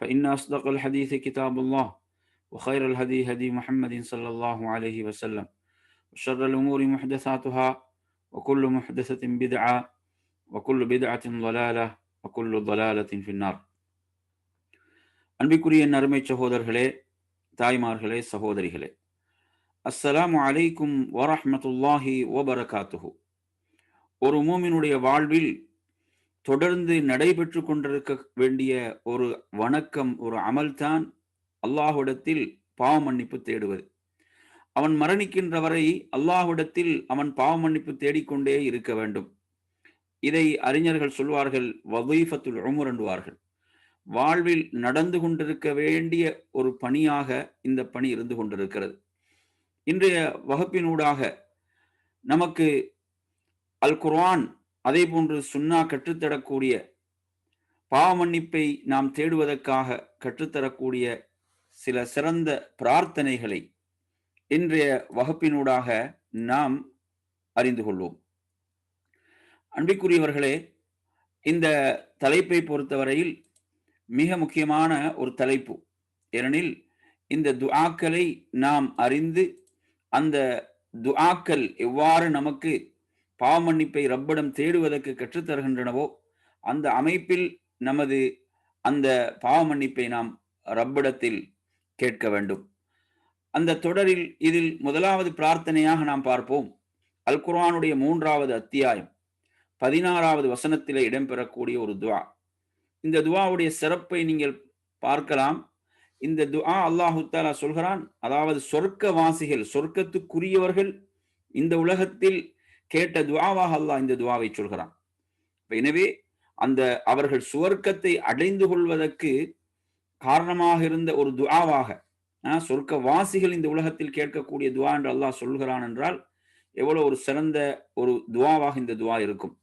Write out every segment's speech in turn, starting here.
فإن أصدق الحديث كتاب الله وخير الهدي هدي محمد صلى الله عليه وسلم وشر الأمور محدثاتها وكل محدثة بدعة وكل بدعة ضلالة وكل ضلالة في النار அன்பிற்குரிய நறுமை சகோதரர்களே தாய்மார்களே சகோதரிகளே அஸ்ஸலாமு அலைக்கும் வரஹ்மத்துல்லாஹி வபரகாத்துஹு ஒரு மூமினுடைய வாழ்வில் தொடர்ந்து நடைபெற்று கொண்டிருக்க வேண்டிய ஒரு வணக்கம் ஒரு அமல்தான் அல்லாஹுடத்தில் பாவ மன்னிப்பு தேடுவது. அவன் மரணிக்கின்ற வரை அல்லாஹ்விடத்தில் அவன் பாவ மன்னிப்பு தேடிக்கொண்டே இருக்க வேண்டும். இதை அறிஞர்கள் சொல்வார்கள் வதீஃபத்துல் உமர் என்பார்கள் வாழ்வில் நடந்து கொண்டிருக்க வேண்டிய ஒரு பணியாக இந்த பணி இருந்து கொண்டிருக்கிறது. இன்றைய வகுப்பினூடாக நமக்கு அல் குர்ஆன் அதே போன்று சுன்னா கற்றுத்தரக்கூடிய பாவ மன்னிப்பை நாம் தேடுவதற்காக கற்றுத்தரக்கூடிய சில சிறந்த பிரார்த்தனைகளை இன்றைய வகுப்பினூடாக நாம் அறிந்து கொள்வோம். அன்பிற்குரியவர்களே இந்த தலைப்பை பொறுத்தவரையில் மிக முக்கியமான ஒரு தலைப்பு. ஏனெனில் இந்த துஆக்களை நாம் அறிந்து அந்த துஆக்கள் எவ்வாறு நமக்கு பாவமன்னிப்பை மன்னிப்பை ரப்பிடம் தேடுவதற்கு கற்றுத்தருகின்றனவோ அந்த அமைப்பில் நமது அந்த பாவ மன்னிப்பை நாம் ரப்பிடத்தில் கேட்க வேண்டும். அந்த தொடரில் இதில் முதலாவது பிரார்த்தனையாக நாம் பார்ப்போம். அல் குர்ஆனுடைய மூன்றாவது அத்தியாயம் பதினாறாவது வசனத்திலே இடம்பெறக்கூடிய ஒரு துவா. இந்த துவாவுடைய சிறப்பை நீங்கள் பார்க்கலாம். இந்த துஆ அல்லாஹு தாலா சொல்கிறான் அதாவது சொர்க்க வாசிகள் சொர்க்கத்துக்குரியவர்கள் இந்த உலகத்தில் கேட்ட துவாவாக அல்லாஹ் இந்த துவாவை சொல்கிறான். எனவே அந்த அவர்கள் சுவர்க்கத்தை அடைந்து கொள்வதற்கு காரணமாக இருந்த ஒரு துவாவாக சொர்க்க வாசிகள் இந்த உலகத்தில் கேட்கக்கூடிய துவா என்று அல்லாஹ் சொல்கிறான் என்றால் எவ்வளவு ஒரு சிறந்த ஒரு துவாவாக இந்த துவா இருக்கும்.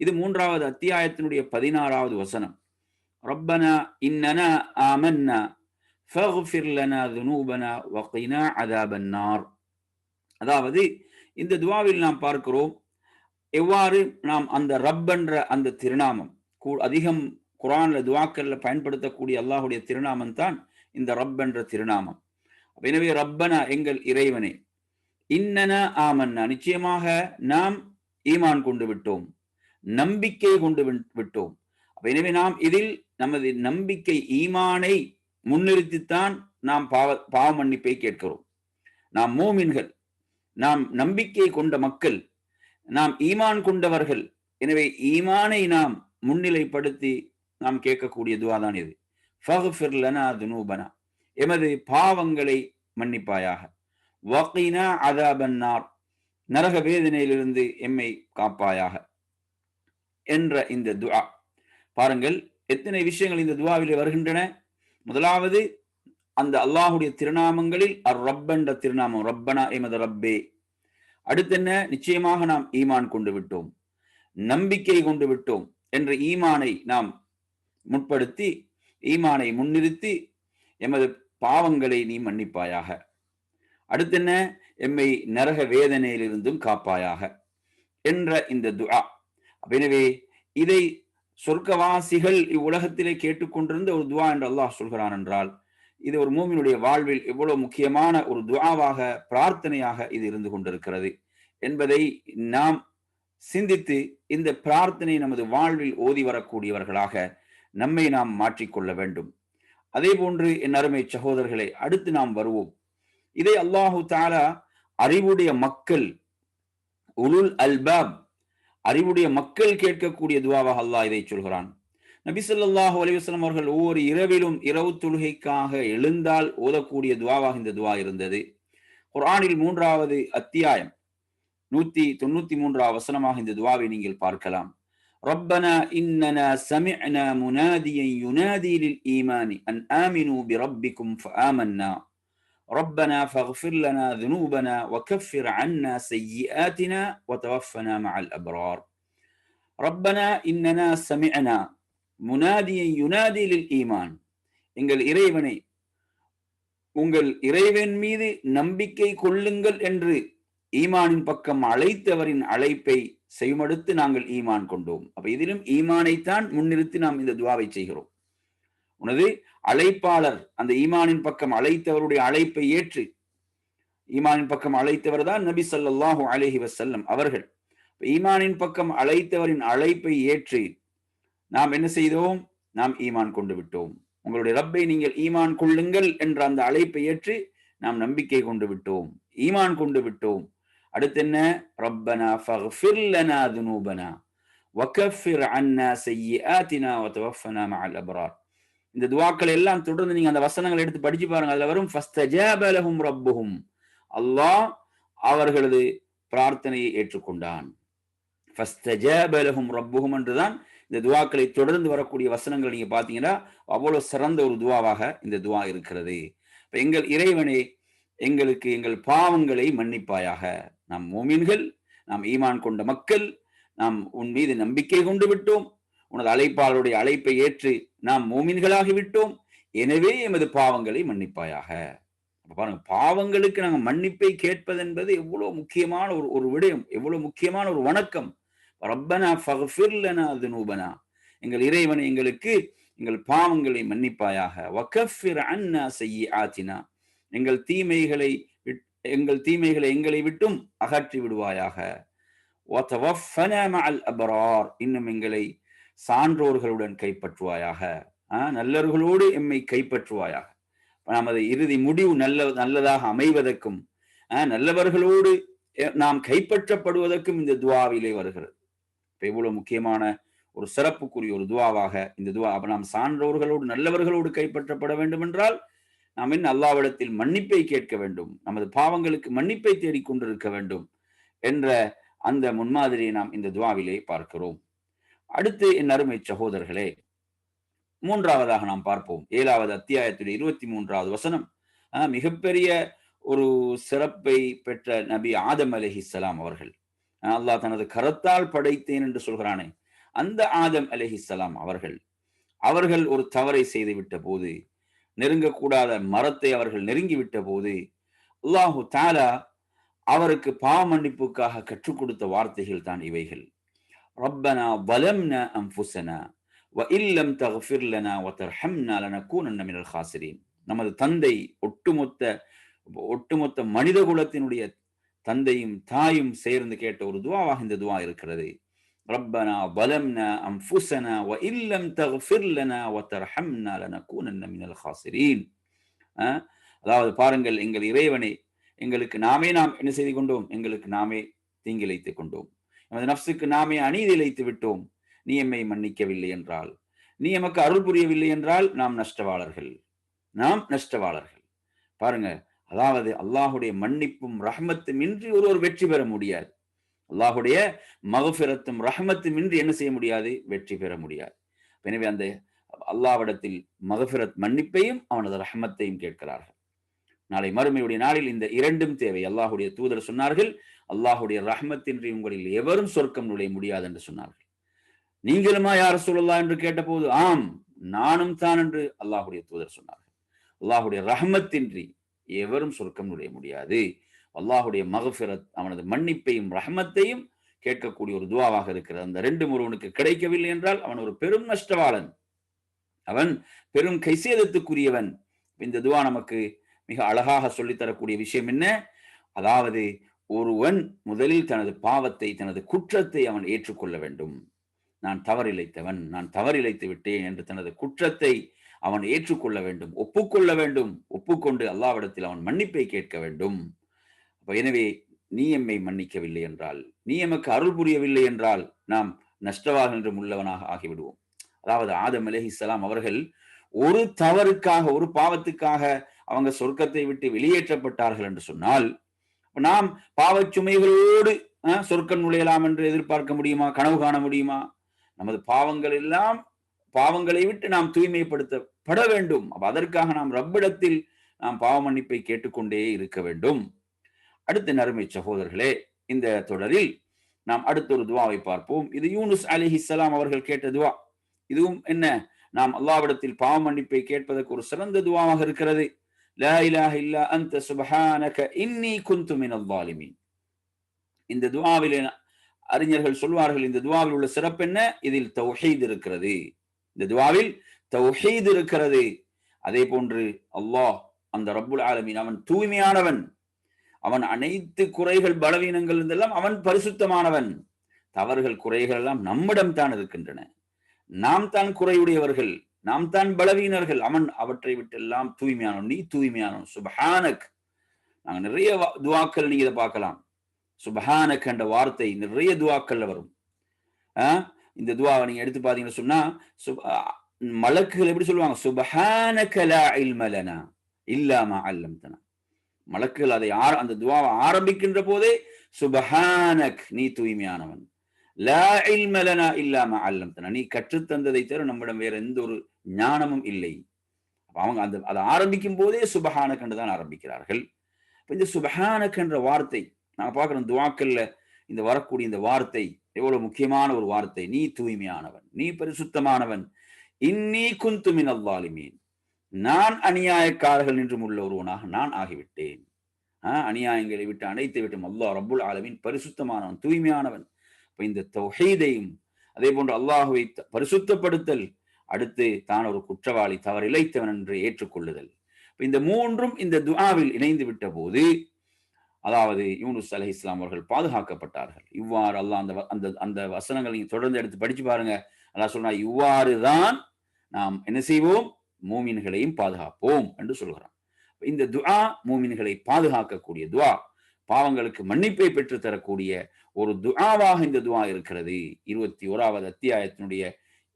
இது மூன்றாவது அத்தியாயத்தினுடைய பதினாறாவது வசனம். ரப்பனா இன்னனா ஆமன்னா ஃபக்ஃபிர் லனா துனூபனா வகினா அதாபன் அதாவது இந்த துவாவில் நாம் பார்க்கிறோம் எவ்வாறு நாம் அந்த ரப் என்ற அந்த திருநாமம் அதிகம் குரான்ல துவாக்கல்ல பயன்படுத்தக்கூடிய அல்லாஹுடைய திருநாமம் தான் இந்த ரப் என்ற திருநாமம். எனவே ரப்பனா எங்கள் இறைவனே இன்னன ஆமன்னா நிச்சயமாக நாம் ஈமான் கொண்டு விட்டோம் நம்பிக்கை கொண்டு விட்டோம். எனவே நாம் இதில் நமது நம்பிக்கை ஈமானை முன்னிறுத்தித்தான் நாம் பாவ பாவ மன்னிப்பை கேட்கிறோம். நாம் மூமின்கள் நாம் நம்பிக்கை கொண்ட மக்கள் நாம் ஈமான் கொண்டவர்கள். எனவே ஈமானை நாம் முன்னிலைப்படுத்தி நாம் கேட்கக்கூடிய துவாதான் இது. ஃபஹ்ஃபிர்லனா துனூபனா. எமது பாவங்களை மன்னிப்பாயாக. வகைனா அதாபன்னார் நரக வேதனையிலிருந்து எம்மை காப்பாயாக. என்ற இந்த துவா. பாருங்கள் எத்தனை விஷயங்கள் இந்த துவாவிலே வருகின்றன. முதலாவது அந்த அல்லாஹுடைய திருநாமங்களில் அர் ரப் என்ற திருநாமம் ரப்பனா எமது ரப்பே. அடுத்து என்ன? நிச்சயமாக நாம் ஈமான் கொண்டு விட்டோம். நம்பிக்கை கொண்டு விட்டோம் என்ற ஈமானை நாம் முற்படுத்தி ஈமானை முன்னிறுத்தி எமது பாவங்களை நீ மன்னிப்பாயாக. அடுத்து என்ன? எம்மை நரக வேதனையிலிருந்தும் காப்பாயாக என்ற இந்த துஆ. எனவே இதை சொர்க்கவாசிகள் இவ்வுலகத்திலே கேட்டுக்கொண்டிருந்த ஒரு துவா என்று அல்லாஹ் சொல்கிறான் என்றால் இது ஒரு மூமினுடைய வாழ்வில் எவ்வளவு முக்கியமான ஒரு துவாவாக பிரார்த்தனையாக இது இருந்து கொண்டிருக்கிறது என்பதை நாம் சிந்தித்து இந்த பிரார்த்தனை நமது வாழ்வில் ஓதி வரக்கூடியவர்களாக நம்மை நாம் மாற்றிக்கொள்ள வேண்டும். அதே போன்று என் அருமை சகோதரர்களை அடுத்து நாம் வருவோம். இதை அல்லாஹு தாலா அறிவுடைய மக்கள் உலுல் அல்பாப் அறிவுடைய மக்கள் கேட்கக்கூடிய துவாவாக அல்லாஹ் இதை சொல்கிறான். நபி ஸல்லல்லாஹு அலைஹி வஸல்லம் அவர்கள் ஒவ்வொரு இரவிலும் இரவு தொழுகைக்காக எழுந்தால் ஓதக்கூடிய துவாவாக இந்த துவா இருந்தது குர்ஆனில் மூன்றாவது அத்தியாயம் நூத்தி தொண்ணூத்தி மூன்றாவது வசனமாக இந்த துவாவை நீங்கள் பார்க்கலாம் ربنا إننا سمعنا مناديا ينادي للإيمان أن آمنوا بربكم فآمنا ربنا فاغفر لنا ذنوبنا وكفر عنا سيئاتنا وتوفنا مع الأبرار ربنا إننا سمعنا முனாதியை யுனாதிலில் ஈமான். எங்கள் இறைவனை உங்கள் இறைவன் மீது நம்பிக்கை கொள்ளுங்கள் என்று ஈமானின் பக்கம் அழைத்தவரின் அழைப்பை செய்மடுத்து நாங்கள் ஈமான் கொண்டோம். அப்ப இதிலும் ஈமானைத்தான் முன்னிறுத்தி நாம் இந்த துவாவை செய்கிறோம். உனது அழைப்பாளர் அந்த ஈமானின் பக்கம் அழைத்தவருடைய அழைப்பை ஏற்று ஈமானின் பக்கம் அழைத்தவர் தான் நபி சல்லாஹூ அலஹி வசல்லம் அவர்கள். ஈமானின் பக்கம் அழைத்தவரின் அழைப்பை ஏற்று நாம் என்ன செய்தோம்? நாம் ஈமான் கொண்டு விட்டோம். உங்களுடைய ரப்பை நீங்கள் ஈமான் கொள்ளுங்கள் என்ற அந்த அழைப்பை ஏற்று நாம் நம்பிக்கை கொண்டு விட்டோம். ஈமான் கொண்டு விட்டோம். அடுத்து என்ன? ரப்பனா ஃபக்ஃபிர் லனா துனூபனா. வகஃபிர் அன்னா சய்யிஆத்தினா வதவஃபனா மஅல் இந்த துவாக்கள் எல்லாம் தொடர்ந்து நீங்க அந்த வசனங்களை எடுத்து படிச்சு பாருங்க. அதுல வரும் ஃபஸ்தஜாப ரப்புஹும். அல்லாஹ் அவர்களது பிரார்த்தனையை ஏற்றுக்கொண்டான். ஃபஸ்தஜாப ரப்புஹும் என்றுதான் இந்த துவாக்களை தொடர்ந்து வரக்கூடிய வசனங்கள் நீங்க பாத்தீங்கன்னா அவ்வளவு சிறந்த ஒரு துவாவாக இந்த துவா இருக்கிறது. இப்ப எங்கள் இறைவனே எங்களுக்கு எங்கள் பாவங்களை மன்னிப்பாயாக. நாம் மோமீன்கள் நாம் ஈமான் கொண்ட மக்கள் நாம் உன் மீது நம்பிக்கை கொண்டு விட்டோம். உனது அழைப்பாளருடைய அழைப்பை ஏற்று நாம் மோமீன்களாகி விட்டோம். எனவே எமது பாவங்களை மன்னிப்பாயாக. பாருங்க பாவங்களுக்கு நாங்கள் மன்னிப்பை கேட்பது என்பது எவ்வளவு முக்கியமான ஒரு ஒரு விடயம் எவ்வளவு முக்கியமான ஒரு வணக்கம். ரப்பனா ஃபஃபிர்லனா துனூபனா எங்கள் இறைவன் எங்களுக்கு எங்கள் பாவங்களை மன்னிப்பாயாக. வகஃபிர் அன்னா செய்யாத்தினா எங்கள் தீமைகளை எங்கள் தீமைகளை எங்களை விட்டும் அகற்றி விடுவாயாக. அபரார். இன்னும் எங்களை சான்றோர்களுடன் கைப்பற்றுவாயாக. நல்லவர்களோடு எம்மை கைப்பற்றுவாயாக. நமது இறுதி முடிவு நல்ல நல்லதாக அமைவதற்கும் நல்லவர்களோடு நாம் கைப்பற்றப்படுவதற்கும் இந்த துவாவிலே வருகிறது. இப்போ இவ்வளவு முக்கியமான ஒரு சிறப்புக்குரிய ஒரு துவாவாக இந்த துவா அப்ப நாம் சான்றோர்களோடு நல்லவர்களோடு கைப்பற்றப்பட வேண்டும் என்றால் நாம் என்ன அல்லாவிடத்தில் மன்னிப்பை கேட்க வேண்டும் நமது பாவங்களுக்கு மன்னிப்பை தேடிக்கொண்டிருக்க வேண்டும் என்ற அந்த முன்மாதிரியை நாம் இந்த துவாவிலே பார்க்கிறோம். அடுத்து என் அருமை சகோதரர்களே மூன்றாவதாக நாம் பார்ப்போம். ஏழாவது அத்தியாயத்துடைய இருபத்தி மூன்றாவது வசனம். மிகப்பெரிய ஒரு சிறப்பை பெற்ற நபி ஆதம் அலஹிசலாம் அவர்கள். அல்லாஹ் தனது கரத்தால் படைத்தேன் என்று சொல்கிறானே. அந்த ஆதம் அலஹிசலாம் அவர்கள் அவர்கள் ஒரு தவறை செய்து விட்ட போது நெருங்கக்கூடாத மரத்தை அவர்கள் நெருங்கிவிட்ட போது அல்லாஹு தாலா அவருக்கு பாவ மன்னிப்புக்காக கற்றுக் கொடுத்த வார்த்தைகள் தான் இவைகள். ரப்பனா வலம்ன அம்புசனா வ இல்லம் தகஃபிர் லனா வ தர்ஹம்னா லனகூனன்ன மினல் ஹாசிரீன். நமது தந்தை ஒட்டுமொத்த ஒட்டுமொத்த மனித குலத்தினுடைய தந்தையும் தாயும் சேர்ந்து கேட்ட ஒரு துவாவாக இந்த துவா இருக்கிறது ربنا ظلمنا أنفسنا وإن لم تغفر لنا وترحمنا لنكونن من الخاسرين அதாவது பாருங்கள் எங்கள் இறைவனை எங்களுக்கு நாமே நாம் என்ன செய்து கொண்டோம் எங்களுக்கு நாமே தீங்கிழைத்துக் கொண்டோம் நமது நப்சுக்கு நாமே அநீதி இழைத்து விட்டோம் நீ எம்மை மன்னிக்கவில்லை என்றால் நீ எமக்கு அருள் புரியவில்லை என்றால் நாம் நஷ்டவாளர்கள் நாம் நஷ்டவாளர்கள் பாருங்க அதாவது அல்லாஹுடைய மன்னிப்பும் ரஹமத்தும் இன்றி ஒருவர் வெற்றி பெற முடியாது. அல்லாஹுடைய மகபிரத்தும் ரஹமத்தும் இன்றி என்ன செய்ய முடியாது? வெற்றி பெற முடியாது. எனவே அந்த அல்லாவிடத்தில் மகபிரத் மன்னிப்பையும் அவனது ரஹமத்தையும் கேட்கிறார்கள். நாளை மறுமையுடைய நாளில் இந்த இரண்டும் தேவை. அல்லாஹுடைய தூதர் சொன்னார்கள் அல்லாஹுடைய ரஹமத்தின்றி உங்களில் எவரும் சொர்க்கம் நுழைய முடியாது என்று சொன்னார்கள். நீங்களுமா யார் சொல்லலாம் என்று கேட்டபோது ஆம் நானும் தான் என்று அல்லாஹுடைய தூதர் சொன்னார்கள். அல்லாஹுடைய ரஹமத்தின்றி எவரும் சொர்க்கம் நுழைய முடியாது. அல்லாஹுடைய மகபிரத் அவனது மன்னிப்பையும் ரஹமத்தையும் கேட்கக்கூடிய ஒரு துவாவாக இருக்கிறது. அந்த ரெண்டு முருகனுக்கு கிடைக்கவில்லை என்றால் அவன் ஒரு பெரும் நஷ்டவாளன். அவன் பெரும் கைசேதத்துக்குரியவன். இந்த துவா நமக்கு மிக அழகாக சொல்லித்தரக்கூடிய விஷயம் என்ன? அதாவது ஒருவன் முதலில் தனது பாவத்தை தனது குற்றத்தை அவன் ஏற்றுக்கொள்ள வேண்டும். நான் தவறிழைத்தவன் நான் தவறிழைத்து விட்டேன் என்று தனது குற்றத்தை அவன் ஏற்றுக்கொள்ள வேண்டும் ஒப்புக்கொள்ள வேண்டும் ஒப்புக்கொண்டு அல்லாவிடத்தில் அவன் மன்னிப்பை கேட்க வேண்டும். எனவே நீ எம்மை மன்னிக்கவில்லை என்றால் நீ எமக்கு அருள் புரியவில்லை என்றால் நாம் நஷ்டவாக என்றும் உள்ளவனாக ஆகிவிடுவோம். அதாவது ஆதம் அலஹிஸ்லாம் அவர்கள் ஒரு தவறுக்காக ஒரு பாவத்துக்காக அவங்க சொர்க்கத்தை விட்டு வெளியேற்றப்பட்டார்கள் என்று சொன்னால் நாம் பாவச்சுமைகளோடு சொர்க்கம் நுழையலாம் என்று எதிர்பார்க்க முடியுமா? கனவு காண முடியுமா? நமது பாவங்கள் எல்லாம் பாவங்களை விட்டு நாம் தூய்மைப்படுத்தப்பட வேண்டும். அப்ப அதற்காக நாம் ரப்பிடத்தில் நாம் பாவ மன்னிப்பை கேட்டுக்கொண்டே இருக்க வேண்டும். அடுத்த நறுமை சகோதரர்களே இந்த தொடரில் நாம் அடுத்த ஒரு துவாவை பார்ப்போம். இது யூனுஸ் அலிஹிஸ்லாம் அவர்கள் கேட்ட துவா. இதுவும் என்ன? நாம் அல்லாவிடத்தில் பாவ மன்னிப்பை கேட்பதற்கு ஒரு சிறந்த துவாவாக இருக்கிறது. லா இலாஹ இல்லா அந்த சுபஹானக இன்னி குந்து மினல் இந்த துவாவில் அறிஞர்கள் சொல்வார்கள் இந்த துவாவில் உள்ள சிறப்பு என்ன? இதில் தௌஹீத் இருக்கிறது. இந்த துவாவில் தௌஹீத் இருக்கிறது. அதே போன்று அல்லாஹ் அந்த ரப்புல் ஆலமீன் அவன் தூய்மையானவன். அவன் அனைத்து குறைகள் பலவீனங்கள் இருந்தெல்லாம் அவன் பரிசுத்தமானவன். தவறுகள் குறைகள் எல்லாம் நம்மிடம் தான் இருக்கின்றன. நாம் தான் குறையுடையவர்கள் நாம் தான் பலவீனர்கள். அவன் அவற்றை விட்டெல்லாம் தூய்மையானவன். நீ தூய்மையானவன். சுபஹானக். நாங்க நிறைய துவாக்கள் நீங்க இதை பார்க்கலாம். சுபஹானக் என்ற வார்த்தை நிறைய துவாக்கள்ல வரும். ஆஹ் இந்த துவாவை நீங்க எடுத்து பாத்தீங்கன்னு சொன்னா மலக்குகள் எப்படி சொல்லுவாங்க? சுபஹானகலா லா இல்ம லனா இல்லாம அல்லம்தனா. மலக்குகள் அதை அந்த துவாவை ஆரம்பிக்கின்ற போதே சுபஹானக் நீ தூய்மையானவன். லா இல்மலனா இல்லாம அல்லம்தனா. நீ கற்றுத்தந்ததை தவிர நம்மிடம் வேற எந்த ஒரு ஞானமும் இல்லை. அவங்க அந்த அதை ஆரம்பிக்கும் போதே சுபஹானக் என்று தான் ஆரம்பிக்கிறார்கள். இந்த சுபஹானக் என்ற வார்த்தை நான் பார்க்குறோம் துவாக்கல்ல இந்த வரக்கூடிய இந்த வார்த்தை எவ்வளவு முக்கியமான ஒரு வார்த்தை. நீ தூய்மையானவன் நீ பரிசுத்தமானவன். இன்னி குந்து மின் அவ்வாலிமீன் நான் அநியாயக்காரர்கள் நின்றும் உள்ள ஒருவனாக நான் ஆகிவிட்டேன். ஆஹ் அநியாயங்களை விட்டு அனைத்து விட்டும் அல்லாஹ் ரபுல் ஆலமின் பரிசுத்தமானவன் தூய்மையானவன். இப்ப இந்த தொகைதையும் அதே போன்று அல்லாஹுவை பரிசுத்தப்படுத்தல் அடுத்து தான் ஒரு குற்றவாளி தவறு இழைத்தவன் என்று ஏற்றுக்கொள்ளுதல். இந்த மூன்றும் இந்த துஆவில் இணைந்து விட்ட போது அதாவது யூனுஸ் அலி இஸ்லாம் அவர்கள் பாதுகாக்கப்பட்டார்கள். இவ்வாறு அல்லாஹ் அந்த அந்த அந்த வசனங்கள் நீங்கள் தொடர்ந்து எடுத்து படிச்சு பாருங்க. அல்லாஹ் சொன்னா இவ்வாறு தான் நாம் என்ன செய்வோம்? மூமின்களையும் பாதுகாப்போம் என்று சொல்கிறான். இந்த துஆ மூமின்களை பாதுகாக்கக்கூடிய துவா பாவங்களுக்கு மன்னிப்பை பெற்று தரக்கூடிய ஒரு துஆவாக இந்த துவா இருக்கிறது. இருபத்தி ஓராவது அத்தியாயத்தினுடைய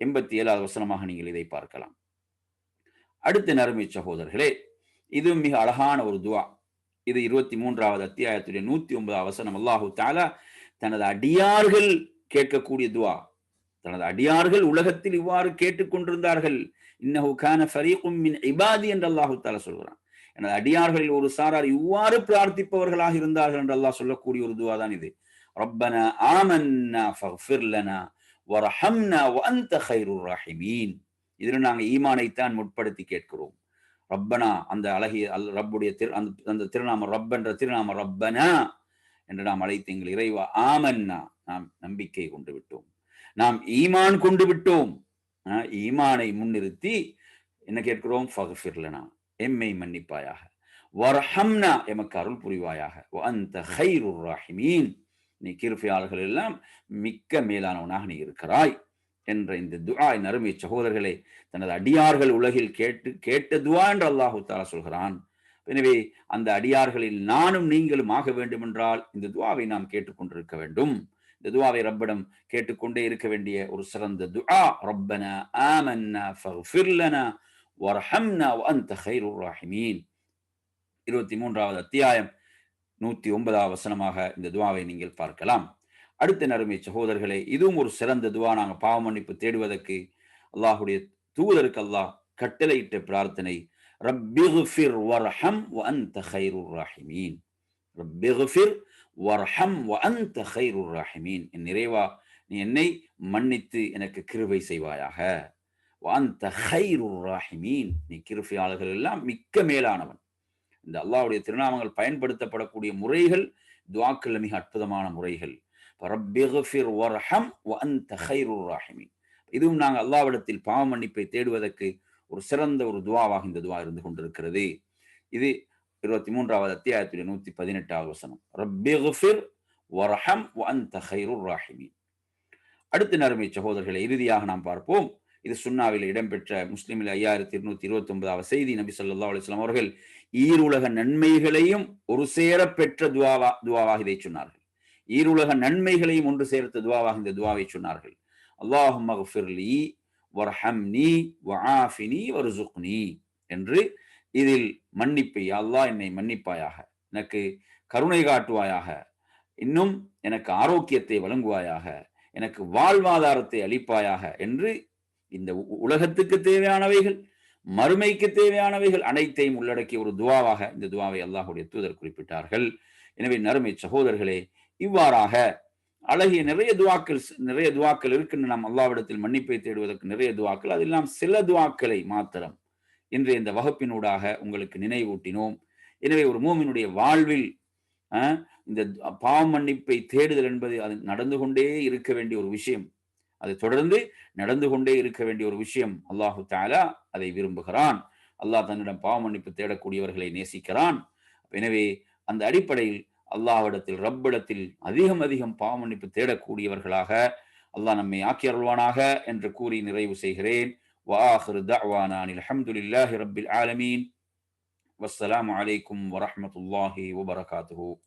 எண்பத்தி ஏழாவது வசனமாக நீங்கள் இதை பார்க்கலாம். அடுத்த நறுமை சகோதரர்களே இதுவும் மிக அழகான ஒரு துவா இது இருபத்தி மூன்றாவது அத்தியாயத்துடைய நூத்தி ஒன்பதாவது அவசரம். அல்லாஹு தாலா தனது அடியார்கள் கேட்கக்கூடிய துவா தனது அடியார்கள் உலகத்தில் இவ்வாறு கேட்டுக்கொண்டிருந்தார்கள் இன்னஹு கான ஃபரீக்கும் மின் இபாதி என்று அல்லாஹு தாலா சொல்கிறான் எனது அடியார்களில் ஒரு சாரார் இவ்வாறு பிரார்த்திப்பவர்களாக இருந்தார்கள் என்று அல்லாஹ் சொல்லக்கூடிய ஒரு துவா தான் இது. ரப்பனா ஆமன்னா ஃபக்ஃபிர் லனா வரஹம்னா வந்த ஹைரு ரஹிமீன். இதில் நாங்கள் ஈமானைத்தான் முற்படுத்தி கேட்கிறோம். ரப்பனா அந்த அழகிய அல் ரப்புடைய திரு அந்த அந்த திருநாம ரப்பன்ற திருநாம ரப்பனா என்று நாம் அழைத்து எங்கள் இறைவா ஆமன்னா நாம் நம்பிக்கை கொண்டு விட்டோம். நாம் ஈமான் கொண்டு விட்டோம். ஈமானை முன்னிறுத்தி என்ன கேட்கிறோம்? ஃபகஃபிர்லனா எம்மை மன்னிப்பாயாக. வர்ஹம்னா எமக்கு அருள் புரிவாயாக. அந்த ஹைருர் ராஹிமீன். நீ கிருஃபியாளர்கள் எல்லாம் மிக்க மேலானவனாக நீ இருக்கிறாய். என்ற இந்த துஆ நறுமை சகோதரர்களை தனது அடியார்கள் உலகில் கேட்டு கேட்ட துவா என்று அல்லாஹு தாலா சொல்கிறான். எனவே அந்த அடியார்களில் நானும் நீங்களும் ஆக வேண்டும் என்றால் இந்த துவாவை நாம் கேட்டுக்கொண்டிருக்க வேண்டும். இந்த துவாவை ரப்பிடம் கேட்டுக்கொண்டே இருக்க வேண்டிய ஒரு சிறந்த துஆ ரப்பனா ஆமன்னா ஃபக்ஃபிர் வர்ஹம்னா வஅன்த ராஹிமீன். இருபத்தி மூன்றாவது அத்தியாயம் நூத்தி ஒன்பதாவது வசனமாக இந்த துவாவை நீங்கள் பார்க்கலாம். அடுத்த நறுமை சகோதரர்களே இதுவும் ஒரு சிறந்த துவா. நாங்கள் பாவ மன்னிப்பு தேடுவதற்கு அல்லாஹுடைய தூதருக்கு அல்லாஹ் கட்டளையிட்ட பிரார்த்தனை. ரப்பிஃபிர் வர்ஹம் வ அன்த கைருர் ராஹிமீன். ரப்பிஃபிர் வர்ஹம் வ அன்த கைருர் ராஹிமீன். என் நிறைவா நீ என்னை மன்னித்து எனக்கு கிருபை செய்வாயாக. வ அன்த கைருர் ராஹிமீன். நீ கிருபையாளர்கள் எல்லாம் மிக்க மேலானவன். இந்த அல்லாஹ்வுடைய திருநாமங்கள் பயன்படுத்தப்படக்கூடிய முறைகள் துவாக்கள் மிக அற்புதமான முறைகள். ரப்பிஃபிர் வர்ஹம் வ அன்த கைருர் ராஹிமீன். இதுவும் நாங்கள் அல்லாவிடத்தில் பாவ மன்னிப்பை தேடுவதற்கு ஒரு சிறந்த ஒரு துவாவாக இந்த துவா இருந்து கொண்டிருக்கிறது. இது இருபத்தி மூன்றாவது அத்தியாயத்துடைய நூத்தி பதினெட்டாவது வசனம் ரப்பிஃபிர் வரஹம் வ அன்த கைருர் அடுத்த நறுமை சகோதரர்களை இறுதியாக நாம் பார்ப்போம். இது சுன்னாவில் இடம்பெற்ற முஸ்லீமில் ஐயாயிரத்தி இருநூத்தி இருபத்தி ஒன்பதாவது செய்தி. நபி சொல்லா அலிஸ்லாம் அவர்கள் ஈருலக நன்மைகளையும் ஒரு சேர பெற்ற துவாவா துவாவாக இதை சொன்னார்கள். ஈருலக நன்மைகளையும் ஒன்று சேர்த்த துவாவாக இந்த துவாவை சொன்னார்கள். அல்லாஹு மகஃபிர்லி வர்ஹம்னி வஆஃபினி வர்சுக்னி என்று இதில் மன்னிப்பை அல்லாஹ் என்னை மன்னிப்பாயாக எனக்கு கருணை காட்டுவாயாக இன்னும் எனக்கு ஆரோக்கியத்தை வழங்குவாயாக எனக்கு வாழ்வாதாரத்தை அளிப்பாயாக என்று இந்த உலகத்துக்கு தேவையானவைகள் மறுமைக்கு தேவையானவைகள் அனைத்தையும் உள்ளடக்கிய ஒரு துவாவாக இந்த துவாவை அல்லாஹுடைய தூதர் குறிப்பிட்டார்கள். எனவே நறுமை சகோதரர்களே இவ்வாறாக அழகிய நிறைய துவாக்கள் நிறைய துவாக்கள் இருக்குன்னு நாம் அல்லாவிடத்தில் மன்னிப்பை தேடுவதற்கு நிறைய துவாக்கள். அதெல்லாம் சில துவாக்களை மாத்திரம் இன்றைய இந்த வகுப்பினூடாக உங்களுக்கு நினைவூட்டினோம். எனவே ஒரு மூமினுடைய வாழ்வில் இந்த பாவ மன்னிப்பை தேடுதல் என்பது அது நடந்து கொண்டே இருக்க வேண்டிய ஒரு விஷயம். அது தொடர்ந்து நடந்து கொண்டே இருக்க வேண்டிய ஒரு விஷயம். அல்லாஹு தாலா அதை விரும்புகிறான். அல்லாஹ் தன்னிடம் பாவ மன்னிப்பு தேடக்கூடியவர்களை நேசிக்கிறான். எனவே அந்த அடிப்படையில் அல்லாவிடத்தில் ரப்பிடத்தில் அதிகம் அதிகம் பாவமன்னிப்பு தேடக்கூடியவர்களாக அல்லாஹ் நம்மை ஆக்கி அருள்வானாக என்று கூறி நிறைவு செய்கிறேன். வாஹிரு தவானான் அலமதுல்லாஹி ரப்பில் ஆலமீன். வஸ்ஸலாம் அலைக்கும் வரஹமத்துல்லாஹி வபரகாத்துஹூ.